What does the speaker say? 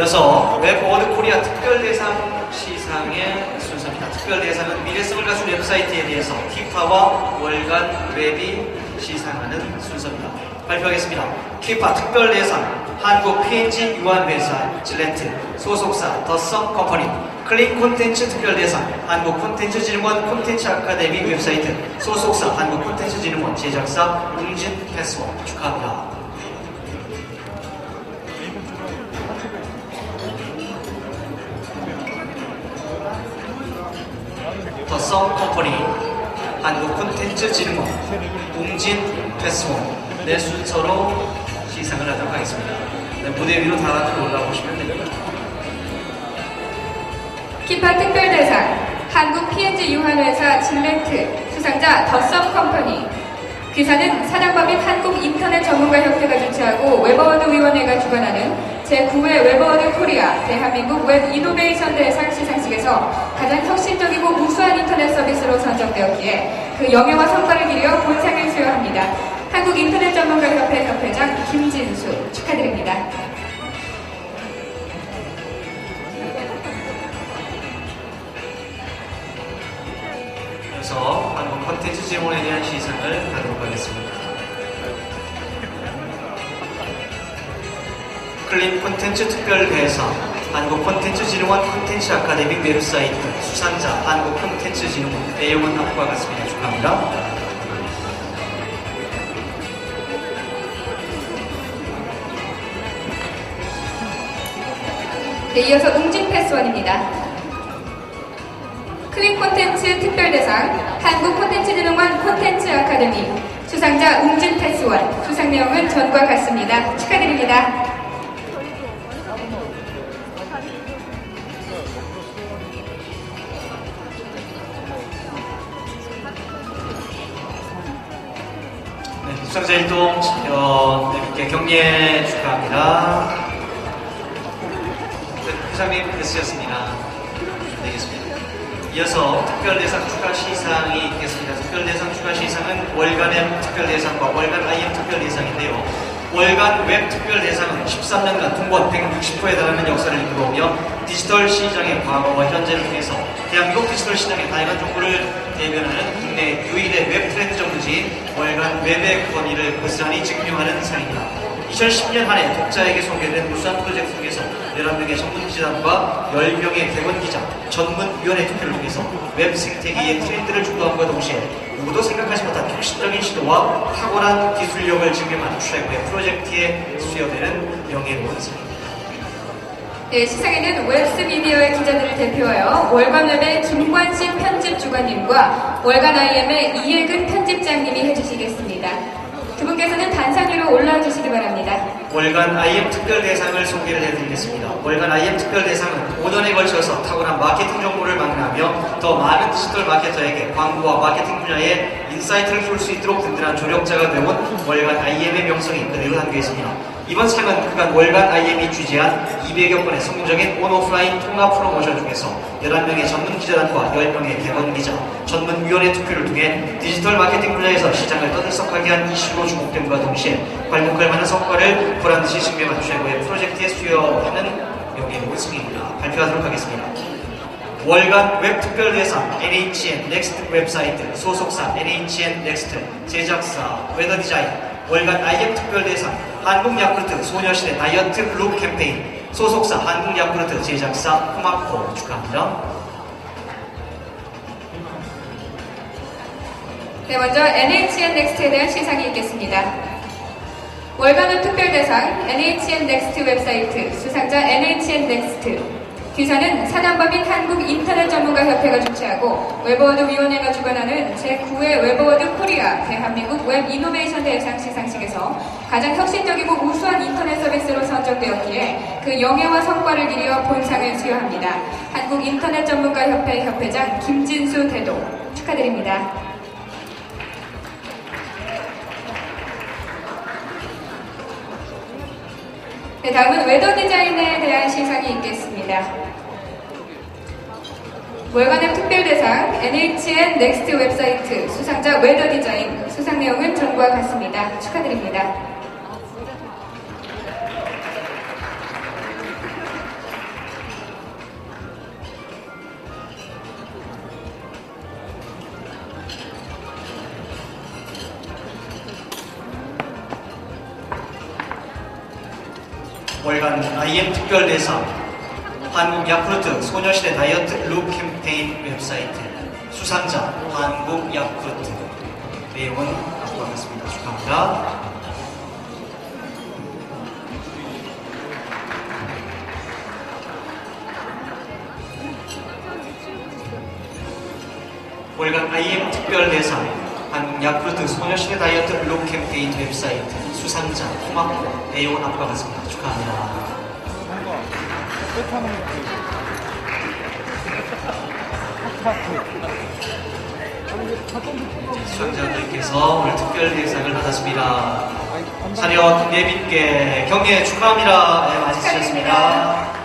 이어서 웹워드 코리아 특별대상 시상의 순서입니다. 특별대상은 미래성을 가수 웹사이트에 대해서 키파와 월간 웹이 시상하는 순서입니다. 발표하겠습니다. 키파 특별대상 한국 PNG 유한회사 질렌트 소속사 더썸 컴퍼니 클린 콘텐츠 특별대상 한국 콘텐츠진흥원 콘텐츠 아카데미 웹사이트 소속사 한국 콘텐츠진흥원 제작사 웅진 패스원 축하합니다. 썸 컴퍼니 한국 콘텐츠 진흥원 웅진 패스원 네 순서로 시상을 하도록 하겠습니다. 네, 무대 위로 다들 올라오시면 됩니다. 키파 특별대상 한국 PNG 유한회사 질렌트 수상자 더썸 컴퍼니 귀사는 사단법인 한국인터넷 전문가협회가 주최하고 웹어워드 위원회가 주관하는 제9회 웹어워드 코리아 대한민국 웹 이노베이션 대상 시상식에서 가장 혁신적이고 인터넷 서비스로 선정되었기에 그 영예와 성과를 기려 본상을 수여합니다. 한국인터넷 전문가협회 협회장 김진수 축하드립니다. 그래서 한국 콘텐츠 지원에 대한 시상을 하도록 하겠습니다. 클린 콘텐츠 특별대상 한국 콘텐츠 진흥원 콘텐츠 아카데미 웹사이트 수상자 한국 콘텐츠 진흥원 내용은 앞과 같습니다. 축하합니다. 네, 이어서 웅진 패스원입니다. 클린 콘텐츠 특별대상 한국 콘텐츠진흥원 콘텐츠 아카데미 수상자 웅진 패스원 수상 내용은 전과 같습니다. 축하드립니다. 네, 수상자 일동 이렇게 격려 축하합니다. 네, 회장님 됐으셨습니다. 되겠습니다. 이어서 특별대상 추가 시상이 있겠습니다. 특별대상 추가 시상은 월간의 특별대상과 월간 IM 특별대상인데요. 월간 웹 특별대상은 13년간 통권 160호에 달하는 역사를 이끌어오며 디지털 시장의 과거와 현재를 통해서 대한민국 디지털 시장의 다양한 정보를 대변하는 유일의 웹 트렌드 정부지 월간 웹의 권위를 고스란히 증명하는 상입니다. 2010년 한 해 독자에게 소개된 우수한 프로젝트 중에서 11명의 전문 기자단과 10명의 대원 기자, 전문위원회 투표를 통해서 웹 생태계의 트렌드를 주도함과 동시에 누구도 생각하지 못한 혁신적인 시도와 탁월한 기술력을 증명한 최고의 프로젝트에 수여되는 명예로운 상입니다. 네, 시상에는 웹스 미디어의 기자들을 대표하여 월간 웹의 김관신 편집 주관님과 월간 IM의 이예근 편집장님이 해주시겠습니다. 두 분께서는 단상 위로 올라와 주시기 바랍니다. 월간 IM 특별 대상을 소개를 해드리겠습니다. 월간 IM 특별 대상은 5년에 걸쳐서 탁월한 마케팅 정보를 망라하며 더 많은 디지털 마케터에게 광고와 마케팅 분야에 인사이트를 줄수 있도록 든든한 조력자가 되온 월간 IM의 명성이 그대로 담겨 있습니다. 이번 상은 그간 월간 IM이 취재한 200여 건의 성공적인 온오프라인 통합 프로모션 중에서 11명의 전문 기자단과 10명의 개건 기자, 전문위원회 투표를 통해 디지털 마케팅 분야에서 시장을 떠들썩하게 한 이슈로 주목됨과 동시에 괄목할 만한 성과를 보란듯이 증명한 최고의 프로젝트에 수여하는 명예로운 승입니다. 발표하도록 하겠습니다. 월간 웹 특별 대상 NHN 넥스트 웹사이트 소속사 NHN 넥스트 제작사 웨더 디자인 월간 IM 특별 대상 한국 야쿠르트 소녀시대 다이어트 룩 캠페인 소속사 한국 야쿠르트 제작사 코마코 축하합니다. 네, 먼저 NHN 넥스트에 대한 시상이 있겠습니다. 월간은 특별대상 NHN 넥스트 웹사이트 수상자 NHN 넥스트 귀사는 사단법인 한국인터넷 전문가협회가 주최하고 웹어워드 위원회가 주관하는 제9회 웹어워드 코리아 대한민국 웹 이노베이션 대상 시상식에서 가장 혁신적이고 우수한 인터넷 서비스로 선정되었기에 그 영예와 성과를 기리어 본상을 수여합니다. 한국인터넷 전문가협회 협회장 김진수 대도 축하드립니다. 네, 다음은 웨더 디자인에 대한 시상이 있겠습니다. 월간앱 특별대상 NHN 넥스트 웹사이트 수상자 웨더 디자인 수상 내용은 전과 같습니다. 축하드립니다. 월간 IM 특별대상 한국 야쿠르트 소녀시대 다이어트 룩 캠페인 웹사이트 수상자 한국 야쿠르트 내용은 앞으로 하겠습니다. 축하합니다. 월간 IM 특별 대상 한국 야쿠르트 소녀시대 다이어트 룩 캠페인 웹사이트 수상자 고맙고 내용은 앞으로 하겠습니다. 축하합니다. 끝하는 거 수상자들께서 오늘 특별 대상을 받았습니다. 차렷 예비께 경례 축하합니다. 네, 맞으셨습니다.